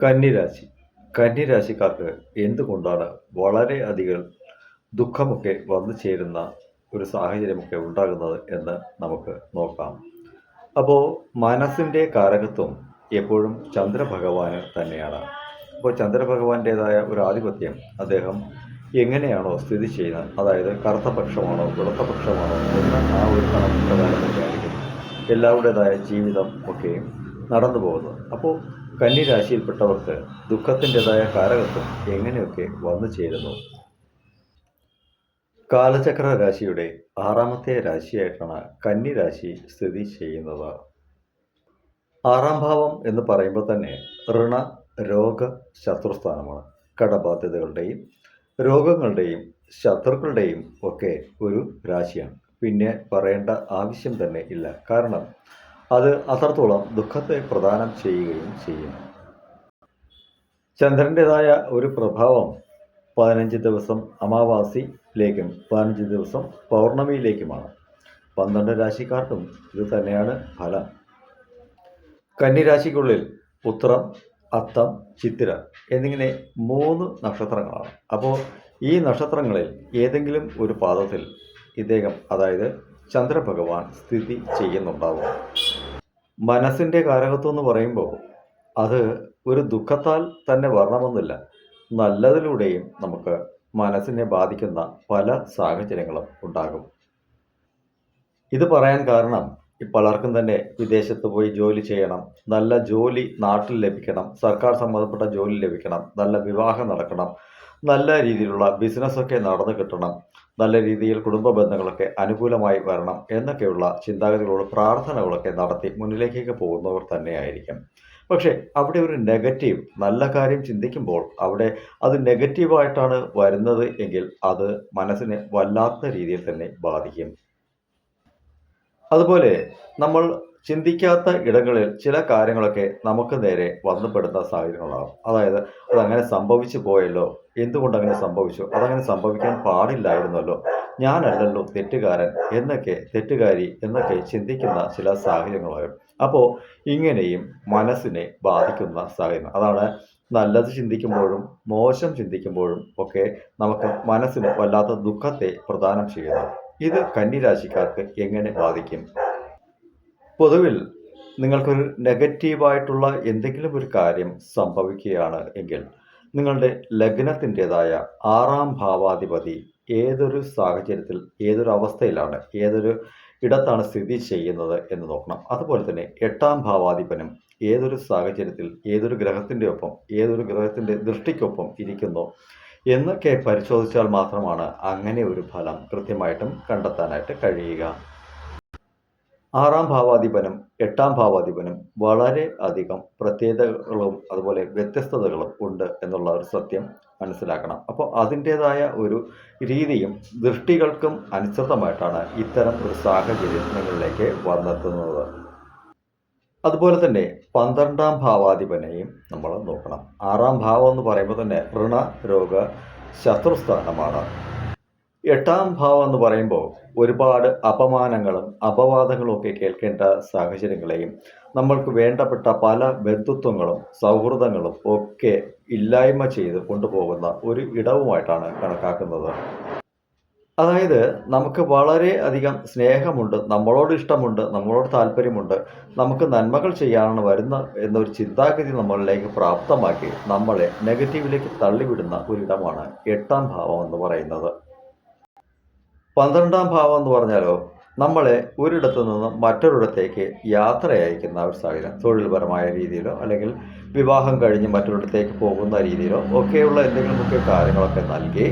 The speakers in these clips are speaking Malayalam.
കന്നിരാശി. കന്നിരാശിക്കാർക്ക് എന്തുകൊണ്ടാണ് വളരെ അധികം ദുഃഖമൊക്കെ വന്നു ചേരുന്ന ഒരു സാഹചര്യമൊക്കെ ഉണ്ടാകുന്നത് എന്ന് നമുക്ക് നോക്കാം. അപ്പോൾ മനസ്സിന്റെ കാരകത്വം എപ്പോഴും ചന്ദ്രഭഗവാന് തന്നെയാണ്. അപ്പോൾ ചന്ദ്രഭഗവാന്റേതായ ഒരു ആധിപത്യം അദ്ദേഹം എങ്ങനെയാണോ സ്ഥിതി ചെയ്യുന്നത് അതായത് കറുത്ത പക്ഷമാണോ വെളുത്ത പക്ഷമാണോ എന്ന ആ ഒരു കണക്ക് പ്രകാരം എല്ലാവരുടേതായ ജീവിതം ഒക്കെയും നടന്നു പോകുന്നത്. അപ്പോൾ കന്നിരാശിയിൽപ്പെട്ടവർക്ക് ദുഃഖത്തിന്റെതായ കാലഘട്ടം എങ്ങനെയൊക്കെ വന്നു ചേരുന്നു? കാലചക്ര രാശിയുടെ ആറാമത്തെ രാശിയായിട്ടാണ് കന്നി രാശി സ്ഥിതി ചെയ്യുന്നത്. ആറാം ഭാവം എന്ന് പറയുമ്പോൾ തന്നെ ഋണ രോഗ ശത്രുസ്ഥാനമാണ്. കടബാധ്യതകളുടെയും രോഗങ്ങളുടെയും ശത്രുക്കളുടെയും ഒക്കെ ഒരു രാശിയാണ്. പിന്നെ പറയേണ്ട ആവശ്യം തന്നെ ഇല്ല. കാരണം അത് അത്രത്തോളം ദുഃഖത്തെ പ്രദാനം ചെയ്യുകയും ചെയ്യുന്നു. ചന്ദ്രന്റെതായ ഒരു പ്രഭാവം പതിനഞ്ച് ദിവസം അമാവാസിയിലേക്കും പതിനഞ്ച് ദിവസം പൗർണമിയിലേക്കുമാണ്. പന്ത്രണ്ട് രാശിക്കാർക്കും ഇത് തന്നെയാണ് ഫലം. കന്നിരാശിക്കുള്ളിൽ ഉത്രം അത്തം ചിത്തിര എന്നിങ്ങനെ മൂന്ന് നക്ഷത്രങ്ങളാണ്. അപ്പോൾ ഈ നക്ഷത്രങ്ങളിൽ ഏതെങ്കിലും ഒരു പാദത്തിൽ ഇദ്ദേഹം അതായത് ചന്ദ്രഭഗവാൻ സ്ഥിതി ചെയ്യുന്നുണ്ടാവും. മനസ്സിന്റെ കാരകത്വം എന്ന് പറയുമ്പോൾ അത് ഒരു ദുഃഖത്താൽ തന്നെ വരണമെന്നില്ല. നല്ലതിലൂടെയും നമുക്ക് മനസ്സിനെ ബാധിക്കുന്ന പല സാഹചര്യങ്ങളും ഉണ്ടാകും. ഇത് പറയാൻ കാരണം പലർക്കും തന്നെ വിദേശത്ത് പോയി ജോലി ചെയ്യണം നല്ല ജോലി നാട്ടിൽ ലഭിക്കണം സർക്കാർ സംബന്ധപ്പെട്ട ജോലി ലഭിക്കണം നല്ല വിവാഹം നടക്കണം നല്ല രീതിയിലുള്ള ബിസിനസ്സൊക്കെ നടന്നു കിട്ടണം നല്ല രീതിയിൽ കുടുംബ ബന്ധങ്ങളൊക്കെ അനുകൂലമായി വരണം എന്നൊക്കെയുള്ള ചിന്താഗതികളോട് പ്രാർത്ഥനകളൊക്കെ നടത്തി മുന്നിലേക്കൊക്കെ പോകുന്നവർ തന്നെയായിരിക്കും. പക്ഷേ അവിടെ ഒരു നെഗറ്റീവ് നല്ല കാര്യം ചിന്തിക്കുമ്പോൾ അവിടെ അത് നെഗറ്റീവായിട്ടാണ് വരുന്നത് എങ്കിൽ അത് മനസ്സിനെ വല്ലാത്ത രീതിയിൽ തന്നെ ബാധിക്കും. അതുപോലെ നമ്മൾ ചിന്തിക്കാത്ത ഇടങ്ങളിൽ ചില കാര്യങ്ങളൊക്കെ നമുക്ക് നേരെ വന്നുപെടുന്ന സാഹചര്യങ്ങളാകും അതായത് അതങ്ങനെ സംഭവിച്ചു പോയല്ലോ എന്തുകൊണ്ട് അങ്ങനെ സംഭവിച്ചു അതങ്ങനെ സംഭവിക്കാൻ പാടില്ലായിരുന്നല്ലോ ഞാനല്ലല്ലോ തെറ്റുകാരൻ എന്നൊക്കെ തെറ്റുകാരി എന്നൊക്കെ ചിന്തിക്കുന്ന ചില സാഹചര്യങ്ങളാകും അപ്പോൾ ഇങ്ങനെയും മനസ്സിനെ ബാധിക്കുന്ന സാഹചര്യം. അതാണ് നല്ലത് ചിന്തിക്കുമ്പോഴും മോശം ചിന്തിക്കുമ്പോഴും ഒക്കെ നമുക്ക് മനസ്സിന് വല്ലാത്ത ദുഃഖത്തെ പ്രദാനം ചെയ്യുന്നു ഇത് കന്നിരാശിക്കാർക്ക് എങ്ങനെ ബാധിക്കും? പൊതുവിൽ നിങ്ങൾക്കൊരു നെഗറ്റീവായിട്ടുള്ള എന്തെങ്കിലും ഒരു കാര്യം സംഭവിക്കുകയാണ് എങ്കിൽ നിങ്ങളുടെ ലഗ്നത്തിന്റെതായ ആറാം ഭാവാധിപതി ഏതൊരു സാഹചര്യത്തിൽ ഏതൊരു അവസ്ഥയിലാണ് ഏതൊരു ഇടത്താണ് സ്ഥിതി ചെയ്യുന്നത് എന്ന് നോക്കണം. അതുപോലെ തന്നെ എട്ടാം ഭാവാധിപനും ഏതൊരു സാഹചര്യത്തിൽ ഏതൊരു ഗ്രഹത്തിന്റെ ഒപ്പം ഏതൊരു ഗ്രഹത്തിന്റെ ദൃഷ്ടിക്കൊപ്പം ഇരിക്കുന്നു എന്നൊക്കെ പരിശോധിച്ചാൽ മാത്രമാണ് അങ്ങനെ ഒരു ഫലം കൃത്യമായിട്ടും കണ്ടെത്താനായിട്ട് കഴിയുക. ആറാം ഭാവാധിപനും എട്ടാം ഭാവാധിപനും വളരെ അധികം പ്രത്യേകതകളും അതുപോലെ വ്യത്യസ്തതകളും ഉണ്ട് എന്നുള്ള ഒരു സത്യം മനസ്സിലാക്കണം. അപ്പോൾ അതിന്റേതായ ഒരു രീതിയും ദൃഷ്ടികൾക്കും അനുസൃതമായിട്ടാണ് ഇത്തരം ഒരു സാഹചര്യം നിങ്ങളിലേക്ക് വന്നെത്തുന്നത്. അതുപോലെ തന്നെ പന്ത്രണ്ടാം ഭാവാധിപനെയും നമ്മൾ നോക്കണം. ആറാം ഭാവം എന്ന് പറയുമ്പോൾ തന്നെ ഋണ രോഗ ശത്രുസ്ഥാനമാണ്. എട്ടാം ഭാവം എന്ന് പറയുമ്പോൾ ഒരുപാട് അപമാനങ്ങളും അപവാദങ്ങളും ഒക്കെ കേൾക്കേണ്ട സാഹചര്യങ്ങളെയും നമ്മൾക്ക് വേണ്ടപ്പെട്ട പല ബന്ധുത്വങ്ങളും സൗഹൃദങ്ങളും ഒക്കെ ഇല്ലായ്മ ചെയ്ത് കൊണ്ടുപോകുന്ന ഒരു ഇടവുമായിട്ടാണ് കണക്കാക്കുന്നത്. അതായത് നമുക്ക് വളരെ അധികം സ്നേഹമുണ്ട് നമ്മളോട് ഇഷ്ടമുണ്ട് നമ്മളോട് താല്പര്യമുണ്ട് നമുക്ക് നന്മകൾ ചെയ്യാനാണ് വരുന്ന എന്നൊരു ചിന്താഗതി നമ്മളിലേക്ക് പ്രാപ്തമാക്കി നമ്മളെ നെഗറ്റീവിലേക്ക് തള്ളിവിടുന്ന ഒരിടമാണ് എട്ടാം ഭാവം എന്ന് പറയുന്നത്. പന്ത്രണ്ടാം ഭാവം എന്ന് പറഞ്ഞാലോ നമ്മളെ ഒരിടത്തു നിന്നും മറ്റൊരിടത്തേക്ക് യാത്ര അയക്കുന്ന ഒരു സാഹചര്യം തൊഴിൽപരമായ രീതിയിലോ അല്ലെങ്കിൽ വിവാഹം കഴിഞ്ഞ് മറ്റൊരിടത്തേക്ക് പോകുന്ന രീതിയിലോ ഒക്കെയുള്ള എന്തെങ്കിലുമൊക്കെ കാര്യങ്ങളൊക്കെ നൽകി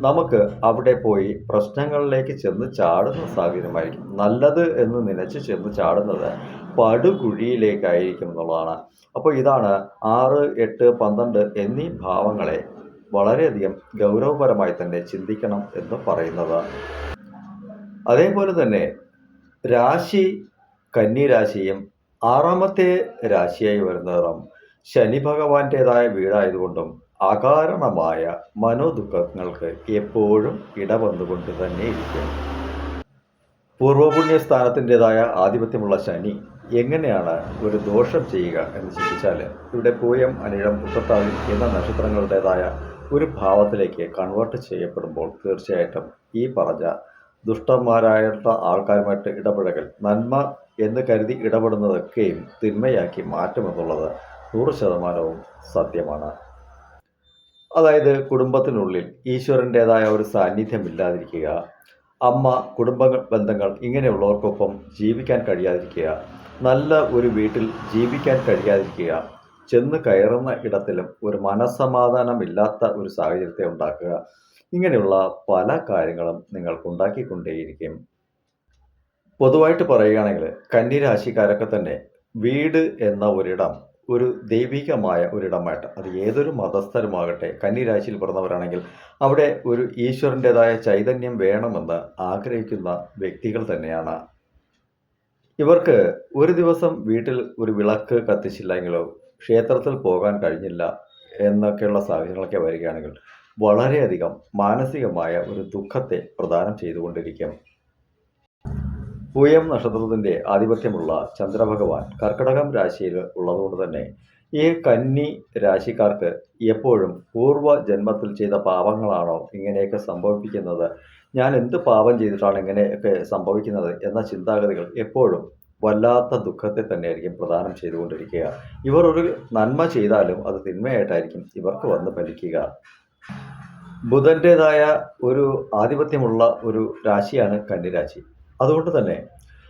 നമുക്ക് അവിടെ പോയി പ്രശ്നങ്ങളിലേക്ക് ചെന്ന് ചാടുന്ന സാഹചര്യമായിരിക്കും. നല്ലത് എന്ന് നനച്ച് ചെന്ന് ചാടുന്നത് പടുകുഴിയിലേക്കായിരിക്കും എന്നുള്ളതാണ്. അപ്പോൾ ഇതാണ് ആറ് എട്ട് പന്ത്രണ്ട് എന്നീ ഭാവങ്ങളെ വളരെയധികം ഗൗരവപരമായി തന്നെ ചിന്തിക്കണം എന്ന് പറയുന്നത്. അതേപോലെ തന്നെ രാശി കന്നി രാശിയും ആറാമത്തെ രാശിയായി വരുന്നതും ശനി ഭഗവാന്റേതായ വീടായതുകൊണ്ടും അകാരണമായ മനോദുഃഖങ്ങൾക്ക് എപ്പോഴും ഇടവന്നുകൊണ്ട് തന്നെ ഇരിക്കും. പൂർവപുണ്യ സ്ഥാനത്തിന്റെതായ ആധിപത്യമുള്ള ശനി എങ്ങനെയാണ് ഒരു ദോഷം ചെയ്യുക എന്ന് ചിന്തിച്ചാൽ ഇവിടെ പൂയം അനിഴം ഉത്രട്ടാതി എന്ന നക്ഷത്രങ്ങളുടേതായ ഒരു ഭാവത്തിലേക്ക് കൺവേർട്ട് ചെയ്യപ്പെടുമ്പോൾ തീർച്ചയായിട്ടും ഈ പറഞ്ഞ ദുഷ്ടന്മാരായിട്ടുള്ള ആൾക്കാരുമായിട്ട് ഇടപഴകൽ നന്മ എന്ന് കരുതി ഇടപെടുന്നതൊക്കെയും തിന്മയാക്കി മാറ്റുമെന്നുള്ളത് നൂറ് ശതമാനവും സത്യമാണ്. അതായത് കുടുംബത്തിനുള്ളിൽ ഈശ്വരന്റെതായ ഒരു സാന്നിധ്യമില്ലാതിരിക്കുക അമ്മ കുടുംബ ബന്ധങ്ങൾ ഇങ്ങനെയുള്ളവർക്കൊപ്പം ജീവിക്കാൻ കഴിയാതിരിക്കുക നല്ല ഒരു വീട്ടിൽ ജീവിക്കാൻ കഴിയാതിരിക്കുക ചെന്ന് കയറുന്ന ഇടത്തിലും ഒരു മനസ്സമാധാനമില്ലാത്ത ഒരു സാഹചര്യത്തെ ഉണ്ടാക്കുക. ഇങ്ങനെയുള്ള പല കാര്യങ്ങളും നിങ്ങൾക്ക് ഉണ്ടാക്കിക്കൊണ്ടേയിരിക്കും. പൊതുവായിട്ട് പറയുകയാണെങ്കിൽ കന്നിരാശിക്കാരൊക്കെ തന്നെ വീട് എന്ന ഒരിടം ഒരു ദൈവികമായ ഒരിടമായിട്ട് അത് ഏതൊരു മതസ്ഥരുമാകട്ടെ കന്നിരാശിയിൽ പിറന്നവരാണെങ്കിൽ അവിടെ ഒരു ഈശ്വരന്റെതായ ചൈതന്യം വേണമെന്ന് ആഗ്രഹിക്കുന്ന വ്യക്തികൾ തന്നെയാണ്. ഇവർക്ക് ഒരു ദിവസം വീട്ടിൽ ഒരു വിളക്ക് കത്തിച്ചില്ലെങ്കിലോ ക്ഷേത്രത്തിൽ പോകാൻ കഴിഞ്ഞില്ല എന്നൊക്കെയുള്ള സാഹചര്യങ്ങളൊക്കെ വരികയാണെങ്കിൽ വളരെയധികം മാനസികമായ ഒരു ദുഃഖത്തെ പ്രദാനം ചെയ്തുകൊണ്ടിരിക്കും. പൂയം നക്ഷത്രത്തിന്റെ ആധിപത്യമുള്ള ചന്ദ്രഭഗവാൻ കർക്കടകം രാശിയിൽ ഉള്ളതുകൊണ്ട് തന്നെ ഈ കന്നി രാശിക്കാർക്ക് എപ്പോഴും പൂർവ ജന്മത്തിൽ ചെയ്ത പാപങ്ങളാണോ ഇങ്ങനെയൊക്കെ സംഭവിപ്പിക്കുന്നത്? ഞാൻ എന്ത് പാപം ചെയ്തിട്ടാണ് ഇങ്ങനെയൊക്കെ സംഭവിക്കുന്നത് എന്ന ചിന്താഗതികൾ എപ്പോഴും വല്ലാത്ത ദുഃഖത്തെ തന്നെയായിരിക്കും പ്രദാനം ചെയ്തുകൊണ്ടിരിക്കുക. ഇവർ ഒരു നന്മ ചെയ്താലും അത് തിന്മയായിട്ടായിരിക്കും ഇവർക്ക് വന്ന് ഫലിക്കുക. ബുധന്റേതായ ഒരു ആധിപത്യമുള്ള ഒരു രാശിയാണ് കന്നിരാശി. അതുകൊണ്ട് തന്നെ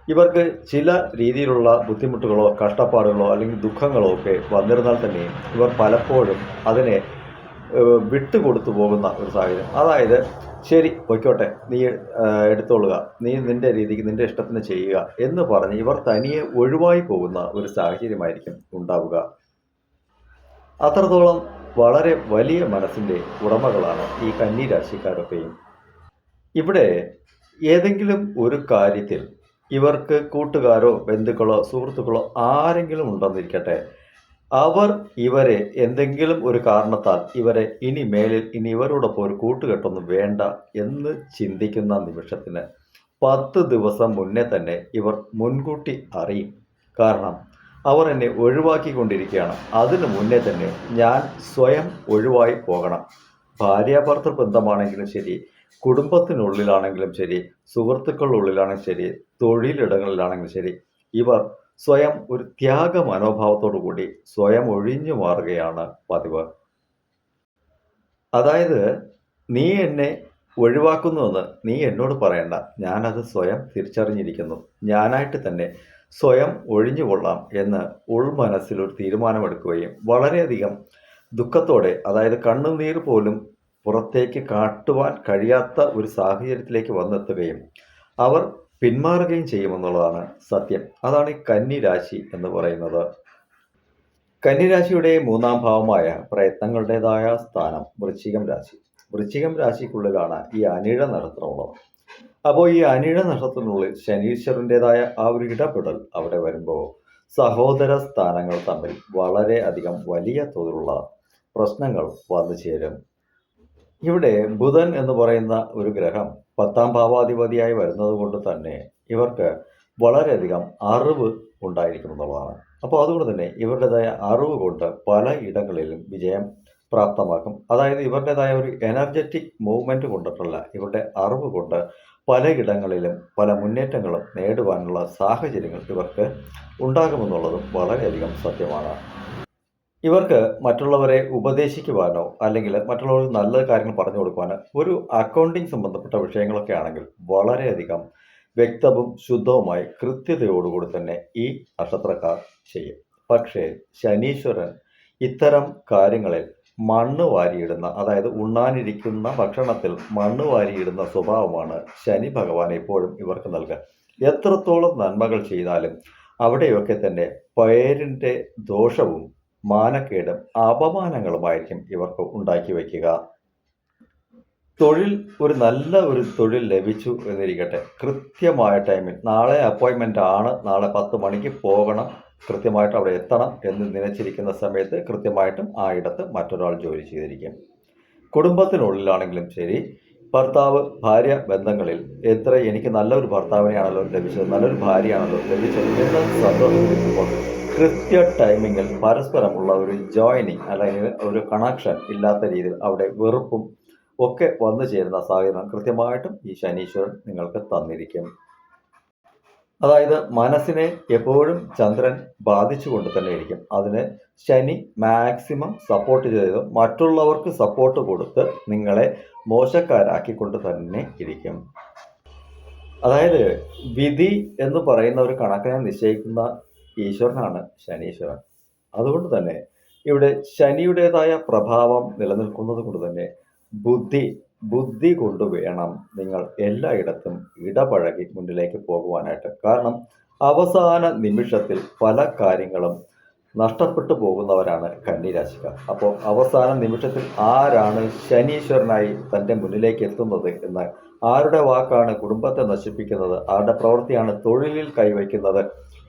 ഇവർക്ക് ചില രീതിയിലുള്ള ബുദ്ധിമുട്ടുകളോ കഷ്ടപ്പാടുകളോ അല്ലെങ്കിൽ ദുഃഖങ്ങളോ ഒക്കെ വന്നിരുന്നാൽ തന്നെ ഇവർ പലപ്പോഴും അതിനെ വിട്ടുകൊടുത്തു പോകുന്ന ഒരു സാഹചര്യം. അതായത് ശരി പൊയ്ക്കോട്ടെ. നീ എടുത്തോളുക. നീ നിന്റെ രീതിക്ക് നിന്റെ ഇഷ്ടത്തിന് ചെയ്യുക എന്ന് പറഞ്ഞ് ഇവർ തനിയെ ഒഴിവായി പോകുന്ന ഒരു സാഹചര്യമായിരിക്കും ഉണ്ടാവുക. അത്രത്തോളം വളരെ വലിയ മനസ്സിന്റെ ഉടമകളാണ് ഈ കന്നി രാശിക്കാരൊക്കെയും ഇവിടെ ഏതെങ്കിലും ഒരു കാര്യത്തിൽ ഇവർക്ക് കൂട്ടുകാരോ ബന്ധുക്കളോ സുഹൃത്തുക്കളോ ആരെങ്കിലും ഉണ്ടെന്നിരിക്കട്ടെ. അവർ ഇവരെ എന്തെങ്കിലും ഒരു കാരണത്താൽ ഇവരെ ഇനി മേലിൽ ഇനി ഇവരോടൊപ്പം ഒരു കൂട്ടുകെട്ടൊന്നും വേണ്ട എന്ന് ചിന്തിക്കുന്ന നിമിഷത്തിന് പത്ത് ദിവസം മുന്നേ തന്നെ ഇവർ മുൻകൂട്ടി അറിയും. കാരണം അവർ എന്നെ ഒഴിവാക്കിക്കൊണ്ടിരിക്കുകയാണ്. അതിനു മുന്നേ തന്നെ ഞാൻ സ്വയം ഒഴിവായി പോകണം. ഭാര്യാഭർത്തൃ ബന്ധമാണെങ്കിലും ശരി കുടുംബത്തിനുള്ളിലാണെങ്കിലും ശരി സുഹൃത്തുക്കളുള്ളിലാണെങ്കിലും ശരി തൊഴിലിടങ്ങളിലാണെങ്കിലും ശരി ഇവർ സ്വയം ഒരു ത്യാഗ മനോഭാവത്തോടു കൂടി സ്വയം ഒഴിഞ്ഞു മാറുകയാണ് പതിവ്. അതായത് നീ എന്നെ ഒഴിവാക്കുന്നുവെന്ന് നീ എന്നോട് പറയണ്ട. ഞാനത് സ്വയം തിരിച്ചറിഞ്ഞിരിക്കുന്നു. ഞാനായിട്ട് തന്നെ സ്വയം ഒഴിഞ്ഞു കൊള്ളാം എന്ന് ഉൾമനസ്സിൽ ഒരു തീരുമാനമെടുക്കുകയും വളരെയധികം ദുഃഖത്തോടെ അതായത് കണ്ണുനീർ പോലും പുറത്തേക്ക് കാട്ടുവാൻ കഴിയാത്ത ഒരു സാഹചര്യത്തിലേക്ക് വന്നെത്തുകയും അവർ പിന്മാറുകയും ചെയ്യുമെന്നുള്ളതാണ് സത്യം. അതാണ് ഈ കന്നി രാശി എന്ന് പറയുന്നത്. കന്നിരാശിയുടെ മൂന്നാം ഭാവമായ പ്രയത്നങ്ങളുടേതായ സ്ഥാനം വൃശ്ചികം രാശി. വൃശ്ചികം രാശിക്കുള്ളിലാണ് ഈ അനിഴ നക്ഷത്രമുള്ളത്. അപ്പോൾ ഈ അനിഴ നക്ഷത്രത്തിനുള്ളിൽ ശനീശ്വരന്റെതായ ആ ഒരു ഇടപെടൽ അവിടെ വരുമ്പോൾ സഹോദര സ്ഥാനങ്ങൾ തമ്മിൽ വളരെ അധികം വലിയ തോതിലുള്ള പ്രശ്നങ്ങൾ വന്നു ചേരും. ഇവിടെ ബുധൻ എന്ന് പറയുന്ന ഒരു ഗ്രഹം പത്താം ഭാവാധിപതിയായി വരുന്നത് കൊണ്ട് തന്നെ ഇവർക്ക് വളരെയധികം അറിവ് ഉണ്ടായിരിക്കും എന്നുള്ളതാണ്. അപ്പോൾ അതുകൊണ്ട് തന്നെ ഇവരുടേതായ അറിവ് കൊണ്ട് പല ഇടങ്ങളിലും വിജയം പ്രാപ്തമാക്കും. അതായത് ഇവരുടേതായ ഒരു എനർജറ്റിക് മൂവ്മെന്റ് കൊണ്ടിട്ടുള്ള ഇവരുടെ അറിവ് കൊണ്ട് പലയിടങ്ങളിലും പല മുന്നേറ്റങ്ങളും നേടുവാനുള്ള സാഹചര്യങ്ങൾ ഇവർക്ക് ഉണ്ടാകുമെന്നുള്ളതും വളരെയധികം സത്യമാണ്. ഇവർക്ക് മറ്റുള്ളവരെ ഉപദേശിക്കുവാനോ അല്ലെങ്കിൽ മറ്റുള്ളവർക്ക് നല്ല കാര്യങ്ങൾ പറഞ്ഞു കൊടുക്കുവാനോ ഒരു അക്കൗണ്ടിങ് സംബന്ധപ്പെട്ട വിഷയങ്ങളൊക്കെ ആണെങ്കിൽ വളരെയധികം വ്യക്തവും ശുദ്ധവുമായി കൃത്യതയോടുകൂടി തന്നെ ഈ നക്ഷത്രക്കാർ ചെയ്യും. പക്ഷേ ശനീശ്വരൻ ഇത്തരം കാര്യങ്ങളിൽ മണ്ണ് വാരിയിടുന്ന അതായത് ഉണ്ണാനിരിക്കുന്ന ഭക്ഷണത്തിൽ മണ്ണ് വാരിയിടുന്ന സ്വഭാവമാണ് ശനി ഭഗവാൻ എപ്പോഴും ഇവർക്ക് നൽകുക. എത്രത്തോളം നന്മകൾ ചെയ്താലും അവിടെയൊക്കെ തന്നെ പേരിന്റെ ദോഷവും മാനക്കേടും അപമാനങ്ങളുമായിരിക്കും ഇവർക്ക് ഉണ്ടാക്കി വയ്ക്കുക. തൊഴിൽ ഒരു നല്ല ഒരു തൊഴിൽ ലഭിച്ചു എന്നിരിക്കട്ടെ. കൃത്യമായ ടൈമിൽ നാളെ അപ്പോയിൻമെന്റ് ആണ്. നാളെ പത്ത് മണിക്ക് പോകണം. കൃത്യമായിട്ട് അവിടെ എത്തണം എന്ന് നനച്ചിരിക്കുന്ന സമയത്ത് കൃത്യമായിട്ടും ആ ഇടത്ത് മറ്റൊരാൾ ജോലി ചെയ്തിരിക്കും. കുടുംബത്തിനുള്ളിലാണെങ്കിലും ശരി. ഭർത്താവ് ഭാര്യ ബന്ധങ്ങളിൽ എത്ര എനിക്ക് നല്ലൊരു ഭർത്താവിനെയാണല്ലോ ലഭിച്ചത് നല്ലൊരു ഭാര്യയാണല്ലോ ലഭിച്ചത് എന്ന സന്തോഷത്തിലിരിക്കുമ്പോൾ കൃത്യ ടൈമിങ്ങിൽ പരസ്പരമുള്ള ഒരു ജോയിനിങ് അല്ലെങ്കിൽ ഒരു കണക്ഷൻ ഇല്ലാത്ത രീതിയിൽ അവിടെ വെറുപ്പും ഒക്കെ വന്നു ചേരുന്ന സാഹചര്യം കൃത്യമായിട്ടും ഈ ശനീശ്വരൻ നിങ്ങൾക്ക് തന്നിരിക്കും. അതായത് മനസ്സിനെ എപ്പോഴും ചന്ദ്രൻ ബാധിച്ചുകൊണ്ട് തന്നെ ഇരിക്കും. അതിന് ശനി മാക്സിമം സപ്പോർട്ട് ചെയ്ത് മറ്റുള്ളവർക്ക് സപ്പോർട്ട് കൊടുത്ത് നിങ്ങളെ മോശക്കാരാക്കിക്കൊണ്ട് തന്നെ ഇരിക്കും. അതായത് വിധി എന്ന് പറയുന്ന ഒരു കണക്കിനെ നിശ്ചയിക്കുന്ന ഈശ്വരനാണ് ശനീശ്വരൻ. അതുകൊണ്ട് തന്നെ ഇവിടെ ശനിയുടേതായ പ്രഭാവം നിലനിൽക്കുന്നത് കൊണ്ട് തന്നെ ബുദ്ധി ബുദ്ധി കൊണ്ട് വേണം നിങ്ങൾ എല്ലായിടത്തും ഇടപഴകി മുന്നിലേക്ക് പോകുവാനായിട്ട്. കാരണം അവസാന നിമിഷത്തിൽ പല കാര്യങ്ങളും നഷ്ടപ്പെട്ടു പോകുന്നവരാണ് കന്നിരാശിക്കാർ. അപ്പോൾ അവസാന നിമിഷത്തിൽ ആരാണ് ശനീശ്വരനായി തന്റെ മുന്നിലേക്ക് എത്തുന്നത് എന്ന് ആരുടെ വാക്കാണ് കുടുംബത്തെ നശിപ്പിക്കുന്നത് ആരുടെ പ്രവൃത്തിയാണ് തൊഴിലിൽ കൈവയ്ക്കുന്നത്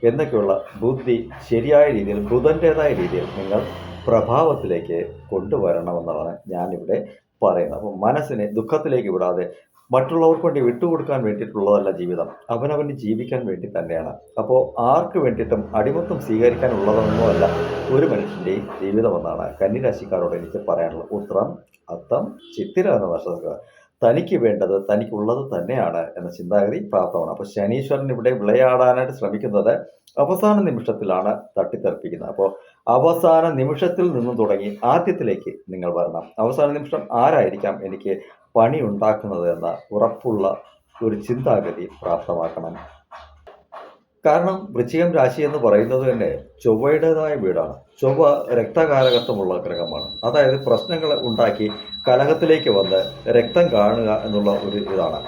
എന്നൊക്കെയുള്ള ബുദ്ധി ശരിയായ രീതിയിൽ ബുധന്റേതായ രീതിയിൽ നിങ്ങൾ പ്രഭാവത്തിലേക്ക് കൊണ്ടുവരണമെന്നാണ് ഞാനിവിടെ പറയുന്നത്. അപ്പോൾ മനസ്സിനെ ദുഃഖത്തിലേക്ക് വിടാതെ മറ്റുള്ളവർക്ക് വേണ്ടി വിട്ടുകൊടുക്കാൻ വേണ്ടിയിട്ടുള്ളതല്ല ജീവിതം. അവനവന് ജീവിക്കാൻ വേണ്ടി തന്നെയാണ്. അപ്പോൾ ആർക്ക് വേണ്ടിയിട്ടും അടിമത്തം സ്വീകരിക്കാനുള്ളതൊന്നുമല്ല ഒരു മനുഷ്യന്റെയും ജീവിതമെന്നാണ് കന്നിരാശിക്കാരോട് എനിക്ക് പറയാനുള്ളത്. ഉത്രം അത്തം ചിത്തിര എന്ന നക്ഷത്രക്കാർ തനിക്ക് വേണ്ടത് തനിക്കുള്ളത് തന്നെയാണ് എന്ന ചിന്താഗതി പ്രാപ്തമാണ്. അപ്പോൾ ശനീശ്വരൻ ഇവിടെ വിളയാടാനായിട്ട് ശ്രമിക്കുന്നത് അവസാന നിമിഷത്തിലാണ് തട്ടിത്തെറിപ്പിക്കുന്നത്. അപ്പോൾ അവസാന നിമിഷത്തിൽ നിന്നും തുടങ്ങി ആദ്യത്തിലേക്ക് നിങ്ങൾ വരണം. അവസാന നിമിഷം ആരായിരിക്കാം എനിക്ക് പണി ഉണ്ടാക്കുന്നത് എന്ന ഉറപ്പുള്ള ഒരു ചിന്താഗതി പ്രാപ്തമാക്കണം. കാരണം വൃശ്ചികം രാശി എന്ന് പറയുന്നത് തന്നെ ചൊവ്വയുടേതായ വീടാണ്. ചൊവ്വ രക്തകാരകത്വമുള്ള ഗ്രഹമാണ്. അതായത് പ്രശ്നങ്ങൾ ഉണ്ടാക്കി കലഹത്തിലേക്ക് വന്ന് രക്തം കാണുക എന്നുള്ള ഒരു ഇതാണ്.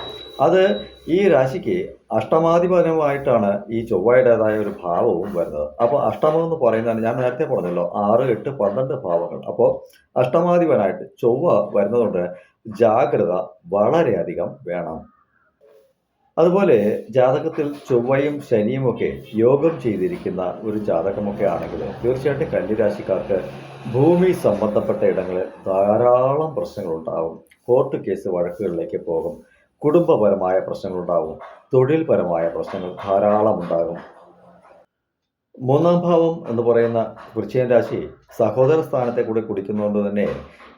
അത് ഈ രാശിക്ക് അഷ്ടമാധിപനമായിട്ടാണ് ഈ ചൊവ്വയുടേതായ ഒരു ഭാവവും വരുന്നത്. അപ്പോൾ അഷ്ടമം എന്ന് പറയുന്നതാണ് ഞാൻ നേരത്തെ പറഞ്ഞല്ലോ ആറ് എട്ട് പന്ത്രണ്ട് ഭാവങ്ങൾ. അപ്പോൾ അഷ്ടമാധിപനായിട്ട് ചൊവ്വ വരുന്നതുകൊണ്ട് ജാഗ്രത വളരെയധികം വേണം. അതുപോലെ ജാതകത്തിൽ ചൊവ്വയും ശനിയും ഒക്കെ യോഗം ചെയ്തിരിക്കുന്ന ഒരു ജാതകമൊക്കെ ആണെങ്കിൽ തീർച്ചയായിട്ടും കന്നിരാശിക്കാർക്ക് ഭൂമി സംബന്ധപ്പെട്ട ഇടങ്ങളിൽ ധാരാളം പ്രശ്നങ്ങളുണ്ടാവും. കോർട്ട് കേസ് വഴക്കുകളിലേക്ക് പോകും. കുടുംബപരമായ പ്രശ്നങ്ങളുണ്ടാവും. തൊഴിൽപരമായ പ്രശ്നങ്ങൾ ധാരാളം ഉണ്ടാകും. മൂന്നാം ഭാവം എന്ന് പറയുന്ന വൃശ്ചികൻ രാശി സഹോദര സ്ഥാനത്തെ കൂടി കുടിക്കുന്നതുകൊണ്ട് തന്നെ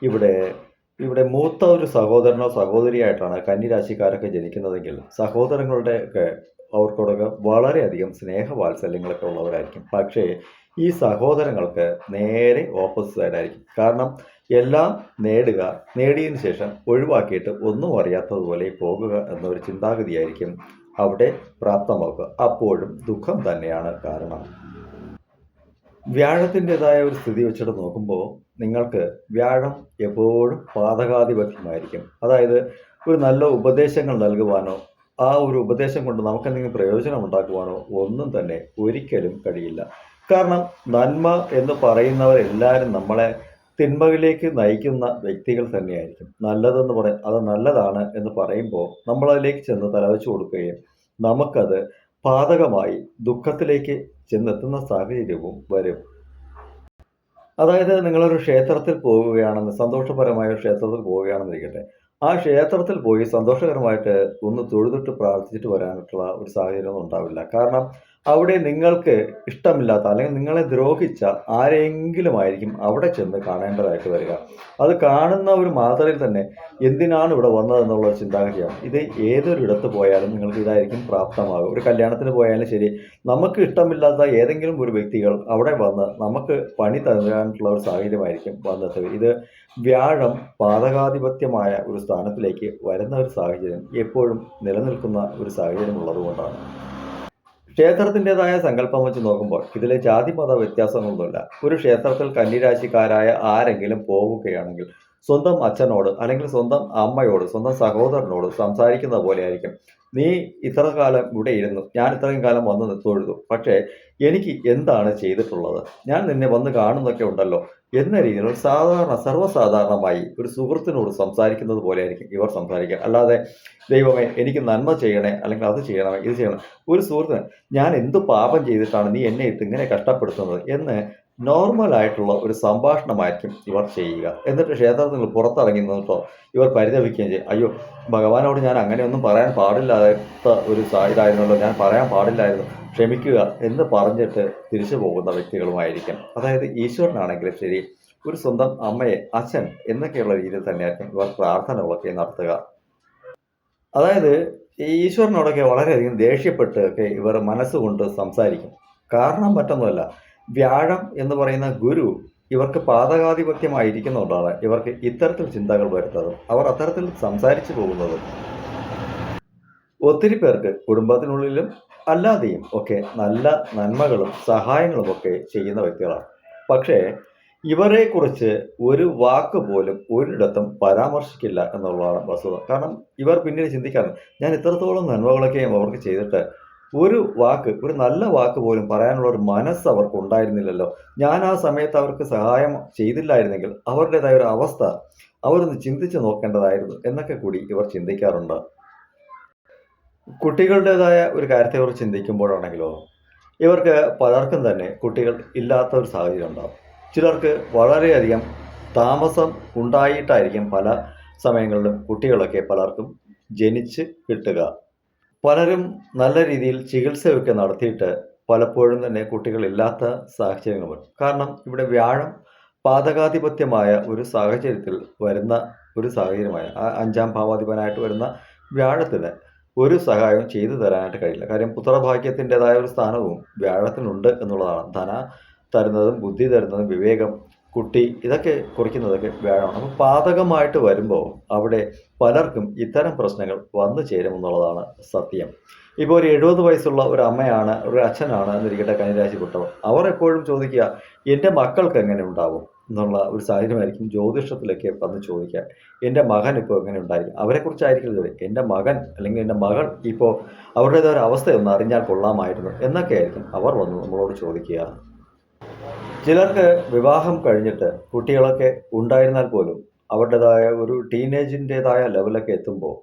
ഇവിടെ ഇവിടെ മൂത്ത ഒരു സഹോദരനോ സഹോദരിയായിട്ടാണ് കന്നിരാശിക്കാരൊക്കെ ജനിക്കുന്നതെങ്കിൽ സഹോദരങ്ങളുടെ ഒക്കെ അവർക്കൊടൊക്കെ വളരെയധികം സ്നേഹവാത്സല്യങ്ങളൊക്കെ ഉള്ളവരായിരിക്കും. പക്ഷേ ഈ സഹോദരങ്ങൾക്ക് നേരെ ഓപ്പോസിറ്റ് സൈഡായിരിക്കും കാരണം എല്ലാം നേടുക നേടിയതിന് ശേഷം ഒഴിവാക്കിയിട്ട് ഒന്നും അറിയാത്തതുപോലെ പോകുക എന്നൊരു ചിന്താഗതിയായിരിക്കും അവിടെ പ്രാപ്തമാക്കുക അപ്പോഴും ദുഃഖം തന്നെയാണ് കാരണം. വ്യാഴത്തിന്റെതായ ഒരു സ്ഥിതി വെച്ചിട്ട് നോക്കുമ്പോൾ നിങ്ങൾക്ക് വ്യാഴം എപ്പോഴും പാതകാധിപത്യമായിരിക്കും. അതായത് ഒരു നല്ല ഉപദേശങ്ങൾ നൽകുവാനോ ആ ഒരു ഉപദേശം കൊണ്ട് നമുക്കെന്തെങ്കിലും പ്രയോജനം ഉണ്ടാക്കുവാനോ ഒന്നും തന്നെ ഒരിക്കലും കഴിയില്ല. കാരണം നന്മ എന്ന് പറയുന്നവരെല്ലാവരും നമ്മളെ തിന്മകളിലേക്ക് നയിക്കുന്ന വ്യക്തികൾ തന്നെയായിരിക്കും. നല്ലതെന്ന് പറയും അത് നല്ലതാണ് എന്ന് പറയുമ്പോൾ നമ്മളതിലേക്ക് ചെന്ന് തലവെച്ച് കൊടുക്കുകയും നമുക്കത് പാതകമായി ദുഃഖത്തിലേക്ക് ചെന്നെത്തുന്ന സാഹചര്യവും വരും. അതായത് നിങ്ങളൊരു ക്ഷേത്രത്തിൽ പോവുകയാണെന്ന് സന്തോഷപരമായ ക്ഷേത്രത്തിൽ പോവുകയാണെന്നിരിക്കട്ടെ ആ ക്ഷേത്രത്തിൽ പോയി സന്തോഷകരമായിട്ട് ഒന്ന് തൊഴുതിട്ട് പ്രാർത്ഥിച്ചിട്ട് വരാനായിട്ടുള്ള ഒരു സാഹചര്യം ഒന്നും ഉണ്ടാവില്ല. കാരണം അവിടെ നിങ്ങൾക്ക് ഇഷ്ടമില്ലാത്ത അല്ലെങ്കിൽ നിങ്ങളെ ദ്രോഹിച്ച ആരെങ്കിലും ആയിരിക്കും അവിടെ ചെന്ന് കാണേണ്ടതായിട്ട് വരിക. അത് കാണുന്ന ഒരു മാത്രയിൽ തന്നെ എന്തിനാണ് ഇവിടെ വന്നതെന്നുള്ള ഒരു ചിന്താഗതിയാണ്. ഇത് ഏതൊരു ഇടത്ത് പോയാലും നിങ്ങൾക്ക് ഇതായിരിക്കും പ്രാപ്തമാകും ഒരു കല്യാണത്തിന് പോയാലും ശരി നമുക്ക് ഇഷ്ടമില്ലാത്ത ഏതെങ്കിലും ഒരു വ്യക്തികൾ അവിടെ വന്ന് നമുക്ക് പണി തരാനുള്ള ഒരു സാഹചര്യമായിരിക്കും വന്നെത്തുക. ഇത് വ്യാഴം പാതകാധിപത്യമായ ഒരു സ്ഥാനത്തിലേക്ക് വരുന്ന ഒരു സാഹചര്യം എപ്പോഴും നിലനിൽക്കുന്ന ഒരു സാഹചര്യം ഉള്ളതുകൊണ്ടാണ്. ക്ഷേത്രത്തിന്റെതായ സങ്കല്പം വെച്ച് നോക്കുമ്പോൾ ഇതിലെ ജാതി മത വ്യത്യാസങ്ങളൊന്നുമില്ല. ഒരു ക്ഷേത്രത്തിൽ കന്നിരാശിക്കാരായ ആരെങ്കിലും പോവുകയാണെങ്കിൽ സ്വന്തം അച്ഛനോട് അല്ലെങ്കിൽ സ്വന്തം അമ്മയോട് സ്വന്തം സഹോദരനോട് സംസാരിക്കുന്ന പോലെ ആയിരിക്കും നീ ഇത്ര കാലം ഇവിടെ ഇരുന്നു ഞാൻ ഇത്രയും കാലം വന്ന് തൊഴുതു. പക്ഷേ എനിക്ക് എന്താണ് ചെയ്തിട്ടുള്ളത്? ഞാൻ നിന്നെ വന്ന് കാണുന്നൊക്കെ ഉണ്ടല്ലോ. എന്ന രീതിയിൽ സാധാരണ സർവസാധാരണമായി ഒരു സുഹൃത്തിനോട് സംസാരിക്കുന്നത് പോലെ ആയിരിക്കും ഇവർ സംസാരിക്കുക അല്ലാതെ ദൈവമേ എനിക്ക് നന്മ ചെയ്യണേ അല്ലെങ്കിൽ അത് ചെയ്യണമേ ഇത് ചെയ്യണം ഒരു സുഹൃത്തിന് ഞാൻ എന്ത് പാപം ചെയ്തിട്ടാണ് നീ എന്നെ ഇട്ട് ഇങ്ങനെ കഷ്ടപ്പെടുത്തുന്നത്? എന്ന് നോർമൽ ആയിട്ടുള്ള ഒരു സംഭാഷണമായിരിക്കും ഇവർ ചെയ്യുക. എന്നിട്ട് ക്ഷേത്രത്തിൽ പുറത്തിറങ്ങി നിന്നിട്ടോ ഇവർ പരിതപിക്കുകയും ചെയ്യും. അയ്യോ ഭഗവാനോട് ഞാൻ അങ്ങനെയൊന്നും പറയാൻ പാടില്ലാത്ത ഒരു ഇതായിരുന്നല്ലോ ഞാൻ പറയാൻ പാടില്ലായിരുന്നു. ക്ഷമിക്കുക എന്ന് പറഞ്ഞിട്ട് തിരിച്ചു പോകുന്ന വ്യക്തികളുമായിരിക്കും. അതായത് ഈശ്വരനാണെങ്കിലും ശരി ഒരു സ്വന്തം അമ്മയെ അച്ഛൻ എന്നൊക്കെയുള്ള രീതിയിൽ തന്നെയായിരിക്കും ഇവർ പ്രാർത്ഥനകളൊക്കെ നടത്തുക. അതായത് ഈശ്വരനോടൊക്കെ വളരെയധികം ദേഷ്യപ്പെട്ട് ഒക്കെ ഇവർ മനസ്സുകൊണ്ട് സംസാരിക്കും. കാരണം മറ്റൊന്നുമല്ല വ്യാഴം എന്ന് പറയുന്ന ഗുരു ഇവർക്ക് പാതകാധിപത്യമായിരിക്കുന്നതുകൊണ്ടാണ് ഇവർക്ക് ഇത്തരത്തിൽ ചിന്തകൾ വരുന്നതും അവർ അത്തരത്തിൽ സംസാരിച്ചു പോകുന്നതും. ഒത്തിരി പേർക്ക് കുടുംബത്തിനുള്ളിലും അല്ലാതെയും ഒക്കെ നല്ല നന്മകളും സഹായങ്ങളും ഒക്കെ ചെയ്യുന്ന വ്യക്തികളാണ്. പക്ഷേ ഇവരെക്കുറിച്ച് ഒരു വാക്ക് പോലും ഒരിടത്തും പരാമർശിക്കില്ല എന്നുള്ളതാണ് വസ്തുത. കാരണം ഇവർ പിന്നീട് ചിന്തിക്കാറുണ്ട് ഞാൻ ഇത്രത്തോളം നന്മകളൊക്കെയും അവർക്ക് ചെയ്തിട്ട് ഒരു വാക്ക് ഒരു നല്ല വാക്ക് പോലും പറയാനുള്ള ഒരു മനസ്സ് അവർക്ക് ഉണ്ടായിരുന്നില്ലല്ലോ. ഞാൻ ആ സമയത്ത് അവർക്ക് സഹായം ചെയ്തില്ലായിരുന്നെങ്കിൽ അവരുടേതായ ഒരു അവസ്ഥ അവരൊന്ന് ചിന്തിച്ചു നോക്കേണ്ടതായിരുന്നു എന്നൊക്കെ കൂടി ഇവർ ചിന്തിക്കാറുണ്ട്. കുട്ടികളുടേതായ ഒരു കാര്യത്തെക്കുറിച്ച് ചിന്തിക്കുമ്പോഴാണെങ്കിലോ ഇവർക്ക് പലർക്കും തന്നെ കുട്ടികൾ ഇല്ലാത്ത ഒരു സാഹചര്യം ഉണ്ടാകും ചിലർക്ക് വളരെയധികം താമസം ഉണ്ടായിട്ടായിരിക്കും പല സമയങ്ങളിലും കുട്ടികളൊക്കെ പലർക്കും ജനിച്ച് കിട്ടുക. പലരും നല്ല രീതിയിൽ ചികിത്സയൊക്കെ നടത്തിയിട്ട് പലപ്പോഴും തന്നെ കുട്ടികളില്ലാത്ത സാഹചര്യങ്ങളുണ്ട്. കാരണം ഇവിടെ വ്യാഴം പാതകാധിപത്യമായ ഒരു സാഹചര്യത്തിൽ വരുന്ന ഒരു സാഹചര്യമായ അഞ്ചാം ഭാവാധിപനായിട്ട് വരുന്ന വ്യാഴത്തിന് ഒരു സഹായവും ചെയ്തു തരാനായിട്ട് കഴിയില്ല. കാര്യം പുത്രഭാഗ്യത്തിന്റെതായ ഒരു സ്ഥാനവും വ്യാഴത്തിനുണ്ട് എന്നുള്ളതാണ്. ധന തരുന്നതും ബുദ്ധി തരുന്നതും വിവേകം കുട്ടി ഇതൊക്കെ കുറിക്കുന്നതൊക്കെ വ്യാഴമാണ്. അപ്പോൾ പാതകമായിട്ട് വരുമ്പോൾ അവിടെ പലർക്കും ഇത്തരം പ്രശ്നങ്ങൾ വന്നു ചേരുമെന്നുള്ളതാണ് സത്യം. ഇപ്പോൾ ഒരു എഴുപത് വയസ്സുള്ള ഒരു അമ്മയാണ് ഒരു അച്ഛനാണ് എന്നിരിക്കട്ടെ കന്നിരാശിപ്പെട്ടവർ അവർ എപ്പോഴും ചോദിക്കുക എന്റെ മക്കൾക്ക് എങ്ങനെ ഉണ്ടാവും? എന്നുള്ള ഒരു സാഹചര്യമായിരിക്കും ജ്യോതിഷത്തിലൊക്കെ വന്ന് ചോദിക്കുക. എന്റെ മകൻ ഇപ്പോൾ എങ്ങനെ ഉണ്ടായിരിക്കും? അവരെക്കുറിച്ചായിരിക്കും ചോദിക്കുക എന്റെ മകൻ അല്ലെങ്കിൽ എന്റെ മകൾ ഇപ്പോൾ അവരുടേതായ അവസ്ഥയൊന്ന് അറിഞ്ഞാൽ കൊള്ളാമായിരുന്നു എന്നൊക്കെ ആയിരിക്കും അവർ വന്ന് നമ്മളോട് ചോദിക്കുക. ചിലർക്ക് വിവാഹം കഴിഞ്ഞിട്ട് കുട്ടികളൊക്കെ ഉണ്ടായിരുന്നാൽ പോലും അവരുടേതായ ഒരു ടീനേജിന്റെതായ ലെവലൊക്കെ എത്തുമ്പോൾ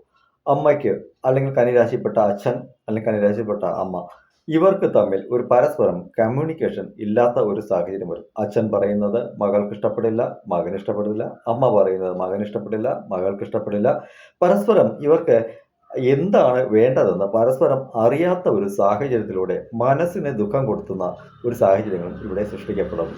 അമ്മയ്ക്ക് അല്ലെങ്കിൽ കനിരാശിപ്പെട്ട അച്ഛൻ അല്ലെങ്കിൽ കനിരാശിപ്പെട്ട അമ്മ ഇവർക്ക് തമ്മിൽ ഒരു പരസ്പരം കമ്മ്യൂണിക്കേഷൻ ഇല്ലാത്ത ഒരു സാഹചര്യം വരും. അച്ഛൻ പറയുന്നത് മകൾക്ക് ഇഷ്ടപ്പെടില്ല മകൻ ഇഷ്ടപ്പെടില്ല അമ്മ പറയുന്നത് മകൻ ഇഷ്ടപ്പെടില്ല മകൾക്ക് ഇഷ്ടപ്പെടില്ല. പരസ്പരം ഇവർക്ക് എന്താണ് വേണ്ടതെന്ന് പരസ്പരം അറിയാത്ത ഒരു സാഹചര്യത്തിലൂടെ മനസ്സിന് ദുഃഖം കൊടുത്തുന്ന ഒരു സാഹചര്യങ്ങളും ഇവിടെ സൃഷ്ടിക്കപ്പെടും.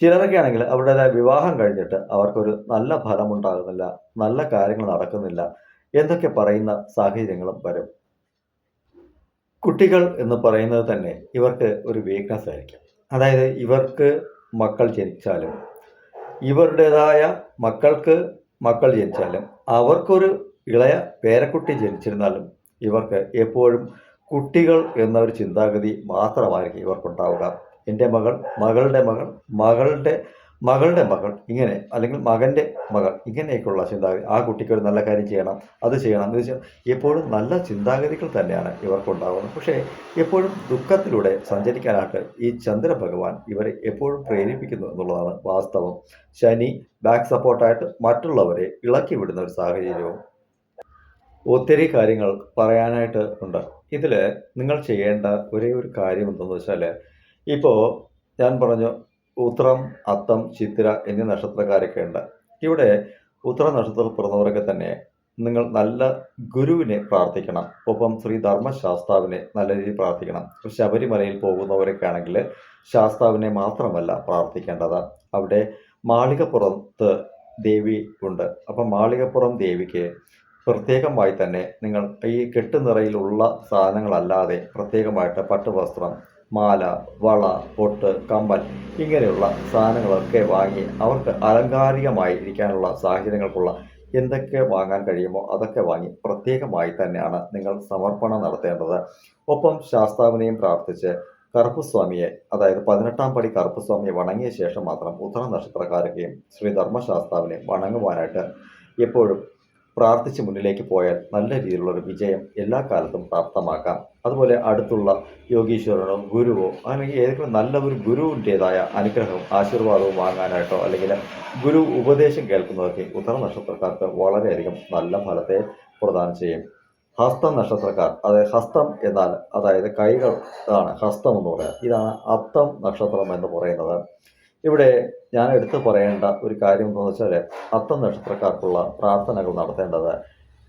ചിലരൊക്കെ ആണെങ്കിൽ അവരുടേതായ വിവാഹം കഴിഞ്ഞിട്ട് അവർക്കൊരു നല്ല ഫലമുണ്ടാകുന്നില്ല നല്ല കാര്യങ്ങൾ നടക്കുന്നില്ല എന്നൊക്കെ പറയുന്ന സാഹചര്യങ്ങളും വരും. കുട്ടികൾ എന്ന് പറയുന്നത് തന്നെ ഇവർക്ക് ഒരു വീക്ക്നെസ് ആയിരിക്കും. അതായത് ഇവർക്ക് മക്കൾ ജനിച്ചാലും ഇവരുടേതായ മക്കൾക്ക് മക്കൾ ജനിച്ചാലും അവർക്കൊരു ഇളയ പേരക്കുട്ടി ജനിച്ചിരുന്നാലും ഇവർക്ക് എപ്പോഴും കുട്ടികൾ എന്ന ഒരു ചിന്താഗതി മാത്രമായിരിക്കും ഇവർക്കുണ്ടാവുക. എന്റെ മകൾ മകളുടെ മകൾ മകളുടെ മകളുടെ മകൾ ഇങ്ങനെ അല്ലെങ്കിൽ മകന്റെ മകൾ ഇങ്ങനെയൊക്കെയുള്ള ചിന്താഗതി ആ കുട്ടിക്ക് ഒരു നല്ല കാര്യം ചെയ്യണം അത് ചെയ്യണം എന്ന് വെച്ചാൽ എപ്പോഴും നല്ല ചിന്താഗതികൾ തന്നെയാണ് ഇവർക്കുണ്ടാകുന്നത് പക്ഷേ എപ്പോഴും ദുഃഖത്തിലൂടെ സഞ്ചരിക്കാനായിട്ട് ഈ ചന്ദ്ര ഭഗവാൻ ഇവരെ എപ്പോഴും പ്രേരിപ്പിക്കുന്നു എന്നുള്ളതാണ് വാസ്തവം. ശനി ബാക്ക് സപ്പോർട്ടായിട്ട് മറ്റുള്ളവരെ ഇളക്കി വിടുന്ന ഒരു സാഹചര്യവും ഒത്തിരി കാര്യങ്ങൾ പറയാനായിട്ട് ഉണ്ട്. ഇതിൽ നിങ്ങൾ ചെയ്യേണ്ട ഒരേ ഒരു കാര്യം എന്തെന്ന് വെച്ചാൽ ഇപ്പോൾ ഞാൻ പറഞ്ഞു ഉത്രം അത്തം ചിത്ര എന്നീ നക്ഷത്രക്കാരൊക്കെ ഉണ്ട്. ഇവിടെ ഉത്തര നക്ഷത്രത്തിൽ പിറന്നവരൊക്കെ തന്നെ നിങ്ങൾ നല്ല ഗുരുവിനെ പ്രാർത്ഥിക്കണം. ഒപ്പം ശ്രീ ധർമ്മശാസ്താവിനെ നല്ല രീതിയിൽ പ്രാർത്ഥിക്കണം. ശബരിമലയിൽ പോകുന്നവരൊക്കെ ആണെങ്കിൽ ശാസ്താവിനെ മാത്രമല്ല പ്രാർത്ഥിക്കേണ്ടത്. അവിടെ മാളികപ്പുറത്ത് ദേവി ഉണ്ട്. അപ്പം മാളികപ്പുറം ദേവിക്ക് പ്രത്യേകമായി തന്നെ നിങ്ങൾ ഈ കെട്ടുനിറയിലുള്ള സാധനങ്ങളല്ലാതെ പ്രത്യേകമായിട്ട് പട്ടുവസ്ത്രം മാല വള പൊട്ട് കമ്മൽ ഇങ്ങനെയുള്ള സാധനങ്ങളൊക്കെ വാങ്ങി അവർക്ക് അലങ്കാരികമായി ഇരിക്കാനുള്ള സാഹചര്യങ്ങൾക്കുള്ള എന്തൊക്കെ വാങ്ങാൻ കഴിയുമോ അതൊക്കെ വാങ്ങി പ്രത്യേകമായി തന്നെയാണ് നിങ്ങൾ സമർപ്പണം നടത്തേണ്ടത്. ഒപ്പം ശാസ്താവിനെയും പ്രാർത്ഥിച്ച് കറുപ്പുസ്വാമിയെ അതായത് പതിനെട്ടാം പടി കറുപ്പുസ്വാമിയെ വണങ്ങിയ ശേഷം മാത്രം ഉത്തര നക്ഷത്രക്കാരൊക്കെയും ശ്രീ ധർമ്മശാസ്താവിനെ വണങ്ങുവാനായിട്ട് എപ്പോഴും പ്രാർത്ഥിച്ച് മുന്നിലേക്ക് പോയാൽ നല്ല രീതിയിലുള്ള ഒരു വിജയം എല്ലാ കാലത്തും പ്രാപ്തമാക്കാം. അതുപോലെ അടുത്തുള്ള യോഗീശ്വരനോ ഗുരുവോ അല്ലെങ്കിൽ ഏതെങ്കിലും നല്ല ഒരു ഗുരുവിന്റേതായ അനുഗ്രഹവും ആശീർവാദവും വാങ്ങാനായിട്ടോ അല്ലെങ്കിൽ ഗുരു ഉപദേശം കേൾക്കുന്നതൊക്കെ ഉത്തര നക്ഷത്രക്കാർക്ക് വളരെയധികം നല്ല ഫലത്തെ പ്രദാനം ചെയ്യും. ഹസ്ത നക്ഷത്രക്കാർ അതായത് ഹസ്തം എന്നാൽ അതായത് കൈകൾ ഇതാണ് ഹസ്തം എന്ന് പറയുക ഇതാണ് അത്തം നക്ഷത്രം എന്ന് പറയുന്നത്. ഇവിടെ ഞാൻ എടുത്തു പറയേണ്ട ഒരു കാര്യം എന്താണെന്ന് വെച്ചാൽ അത്തം നക്ഷത്രക്കാർക്കുള്ള പ്രാർത്ഥനകൾ നടത്തേണ്ടത്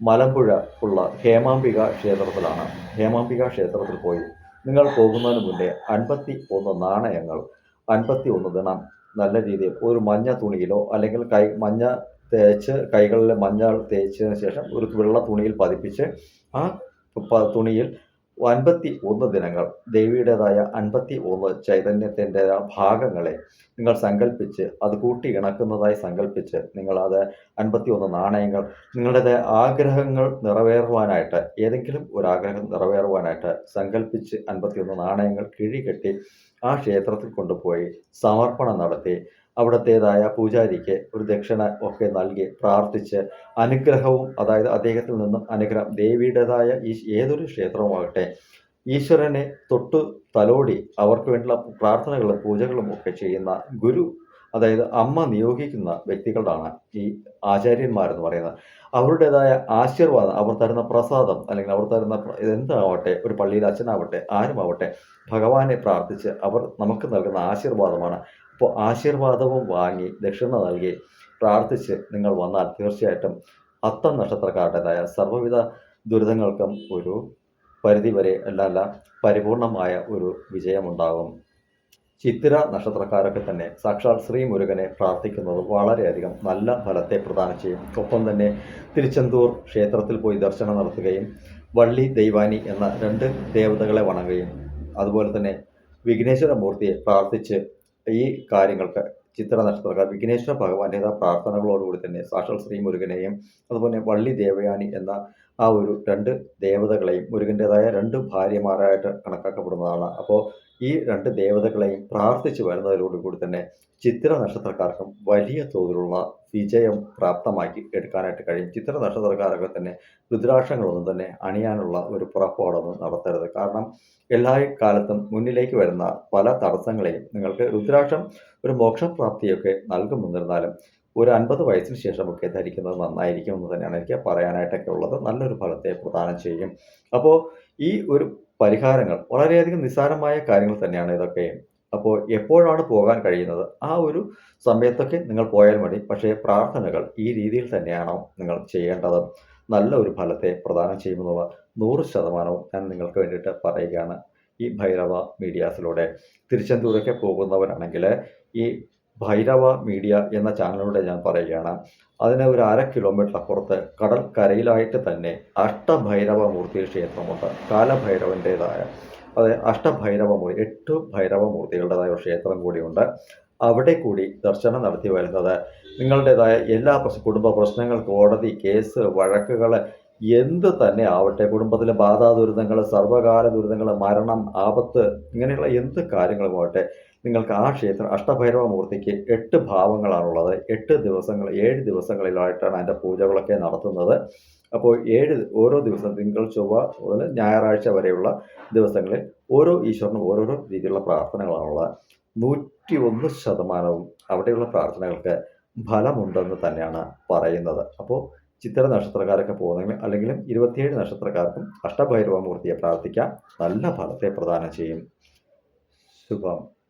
മലമ്പുഴ ഉള്ള ഹേമാംബിക ക്ഷേത്രത്തിലാണ്. ഹേമാംബിക ക്ഷേത്രത്തിൽ പോയി നിങ്ങൾ പോകുന്നതിന് മുന്നേ അൻപത്തി ഒന്ന് നാണയങ്ങൾ അൻപത്തി ഒന്ന് ദിനം നല്ല രീതിയിൽ ഒരു മഞ്ഞ തുണിയിലോ അല്ലെങ്കിൽ കൈ മഞ്ഞ തേച്ച് കൈകളിലെ മഞ്ഞൾ തേച്ചതിന് ശേഷം ഒരു വെള്ള തുണിയിൽ പതിപ്പിച്ച് ആ തുണിയിൽ അൻപത്തി ഒന്ന് ദിനങ്ങൾ ദേവിയുടേതായ അൻപത്തി ഒന്ന് ചൈതന്യത്തിന്റെ ഭാഗങ്ങളെ നിങ്ങൾ സങ്കല്പിച്ച് അത് കൂട്ടി ഇണക്കുന്നതായി സങ്കല്പിച്ച് നിങ്ങളത് അൻപത്തി ഒന്ന് നാണയങ്ങൾ നിങ്ങളുടെ ആഗ്രഹങ്ങൾ നിറവേറുവാനായിട്ട് ഏതെങ്കിലും ഒരു ആഗ്രഹം നിറവേറുവാനായിട്ട് സങ്കല്പിച്ച് അൻപത്തി ഒന്ന് നാണയങ്ങൾ കിഴികെട്ടി ആ ക്ഷേത്രത്തിൽ കൊണ്ടുപോയി സമർപ്പണം നടത്തി അവിടത്തേതായ പൂജാരിക്ക് ഒരു ദക്ഷിണ ഒക്കെ നൽകി പ്രാർത്ഥിച്ച് അനുഗ്രഹവും അതായത് അദ്ദേഹത്തിൽ നിന്നും അനുഗ്രഹം ദേവിയുടേതായ ഈ ഏതൊരു ക്ഷേത്രവുമാകട്ടെ ഈശ്വരനെ തൊട്ടു തലോടി അവർക്ക് വേണ്ടിയുള്ള പ്രാർത്ഥനകളും പൂജകളും ഒക്കെ ചെയ്യുന്ന ഗുരു അതായത് അമ്മ നിയോഗിക്കുന്ന വ്യക്തികളാണ് ഈ ആചാര്യന്മാരെന്ന് പറയുന്നത്. അവരുടേതായ ആശീർവാദം അവർ തരുന്ന പ്രസാദം അല്ലെങ്കിൽ അവർ തരുന്ന എന്താവട്ടെ ഒരു പള്ളിയിൽ അച്ഛനാവട്ടെ ആരുമാവട്ടെ ഭഗവാനെ പ്രാർത്ഥിച്ച് അവർ നമുക്ക് നൽകുന്ന ആശീർവാദമാണ് ആശീർവാദവും വാങ്ങി ദക്ഷിണ നൽകി പ്രാർത്ഥിച്ച് നിങ്ങൾ വന്നാൽ തീർച്ചയായിട്ടും അത്തം നക്ഷത്രക്കാരുടേതായ സർവവിധ ദുരിതങ്ങൾക്കും ഒരു പരിധിവരെ അല്ലല്ല പരിപൂർണമായ ഒരു വിജയമുണ്ടാകും. ചിത്തിര നക്ഷത്രക്കാരൊക്കെ തന്നെ സാക്ഷാൽ ശ്രീ മുരുകനെ പ്രാർത്ഥിക്കുന്നത് വളരെയധികം നല്ല ഫലത്തെ പ്രദാനം ചെയ്യും. ഒപ്പം തന്നെ തിരുച്ചെന്തൂർ ക്ഷേത്രത്തിൽ പോയി ദർശനം നടത്തുകയും വള്ളി ദൈവാനി എന്ന രണ്ട് ദേവതകളെ വണങ്ങുകയും അതുപോലെ തന്നെ വിഘ്നേശ്വര മൂർത്തിയെ പ്രാർത്ഥിച്ച് ഈ കാര്യങ്ങൾക്ക് ചിത്ര നക്ഷത്രക്കാർ വിഘ്നേശ്വര ഭഗവാന്റെ പ്രാർത്ഥനകളോടുകൂടി തന്നെ സാക്ഷാൽ ശ്രീ മുരുകനെയും അതുപോലെ വള്ളി ദേവയാനി എന്ന ആ ഒരു രണ്ട് ദേവതകളെയും മുരുകന്റെതായ രണ്ട് ഭാര്യമാരായിട്ട് കണക്കാക്കപ്പെടുന്നതാണ്. അപ്പോൾ ഈ രണ്ട് ദേവതകളെയും പ്രാർത്ഥിച്ചു വരുന്നതിലൂടെ കൂടി തന്നെ ചിത്ര നക്ഷത്രക്കാർക്കും വലിയ തോതിലുള്ള വിജയം പ്രാപ്തമാക്കി എടുക്കാനായിട്ട് കഴിയും. ചിത്ര നക്ഷത്രക്കാരൊക്കെ തന്നെ രുദ്രാക്ഷങ്ങളൊന്നും തന്നെ അണിയാനുള്ള ഒരു പുറപ്പാടൊന്നും നടത്തരുത്. കാരണം എല്ലാ കാലത്തും മുന്നിലേക്ക് വരുന്ന പല തടസ്സങ്ങളെയും നിങ്ങൾക്ക് രുദ്രാക്ഷം ഒരു മോക്ഷപ്രാപ്തിയൊക്കെ നൽകുമെന്നിരുന്നാലും ഒരു അൻപത് വയസ്സിന് ശേഷമൊക്കെ ധരിക്കുന്നത് നന്നായിരിക്കും എന്ന് തന്നെയാണ് എനിക്ക് പറയാനായിട്ടൊക്കെ ഉള്ളത്. നല്ലൊരു ഫലത്തെ പ്രദാനം ചെയ്യും. അപ്പോൾ ഈ ഒരു പരിഹാരങ്ങൾ വളരെയധികം നിസ്സാരമായ കാര്യങ്ങൾ തന്നെയാണ് ഇതൊക്കെ അപ്പോൾ എപ്പോഴാണ് പോകാൻ കഴിയുന്നത്? ആ ഒരു സമയത്തൊക്കെ നിങ്ങൾ പോയാൽ മതി. പക്ഷേ പ്രാർത്ഥനകൾ ഈ രീതിയിൽ തന്നെയാണോ നിങ്ങൾ ചെയ്യേണ്ടത്? നല്ല ഒരു ഫലത്തെ പ്രദാനം ചെയ്യുമെന്നുള്ള നൂറ് ശതമാനവും ഞാൻ നിങ്ങൾക്ക് വേണ്ടിയിട്ട് പറയുകയാണ് ഈ ഭൈരവ മീഡിയാസിലൂടെ. തിരുച്ചെന്തൂരൊക്കെ പോകുന്നവരാണെങ്കിൽ ഈ ഭൈരവ മീഡിയ എന്ന ചാനലിലൂടെ ഞാൻ പറയുകയാണ്. അതിന് ഒരു അര കിലോമീറ്റർ അപ്പുറത്ത് കടൽ കരയിലായിട്ട് തന്നെ അഷ്ടഭൈരവ മൂർത്തി ക്ഷേത്രമുണ്ട്. കാലഭൈരവന്റേതായ അത് അഷ്ടഭൈരവ മൂർത്തി എട്ട് ഭൈരവ മൂർത്തികളുടേതായ ഒരു ക്ഷേത്രം കൂടിയുണ്ട്. അവിടെ കൂടി ദർശനം നടത്തി വരുന്നത് നിങ്ങളുടേതായ എല്ലാ കുടുംബ പ്രശ്നങ്ങൾ കോടതി കേസ് വഴക്കുകൾ എന്ത് തന്നെ ആവട്ടെ കുടുംബത്തിലെ ബാധാ ദുരിതങ്ങൾ സർവകാല ദുരിതങ്ങൾ മരണം ആപത്ത് ഇങ്ങനെയുള്ള എന്ത് കാര്യങ്ങളുമാവട്ടെ നിങ്ങൾക്ക് ആ ക്ഷേത്രം അഷ്ടഭൈരവ മൂർത്തിക്ക് എട്ട് ഭാവങ്ങളാണുള്ളത്. എട്ട് ദിവസങ്ങൾ ഏഴ് ദിവസങ്ങളിലായിട്ടാണ് അതിന്റെ പൂജകളൊക്കെ നടത്തുന്നത്. അപ്പോൾ ഏഴ് ഓരോ ദിവസം തിങ്കൾ ചൊവ്വ മുതൽ ഞായറാഴ്ച വരെയുള്ള ദിവസങ്ങളിൽ ഓരോ ഈശ്വരനും ഓരോരോ രീതിയിലുള്ള പ്രാർത്ഥനകളാണുള്ളത്. നൂറ്റി ഒന്ന് ശതമാനവും അവിടെയുള്ള പ്രാർത്ഥനകൾക്ക് ഫലമുണ്ടെന്ന് തന്നെയാണ് പറയുന്നത്. അപ്പോൾ ചിത്ര നക്ഷത്രക്കാരൊക്കെ പോകുന്നെങ്കിൽ അല്ലെങ്കിൽ ഇരുപത്തിയേഴ് നക്ഷത്രക്കാർക്കും അഷ്ടഭൈരവ മൂർത്തിയെ പ്രാർത്ഥിക്കാം. നല്ല ഫലത്തെ പ്രദാനം ചെയ്യും. ശുഭം.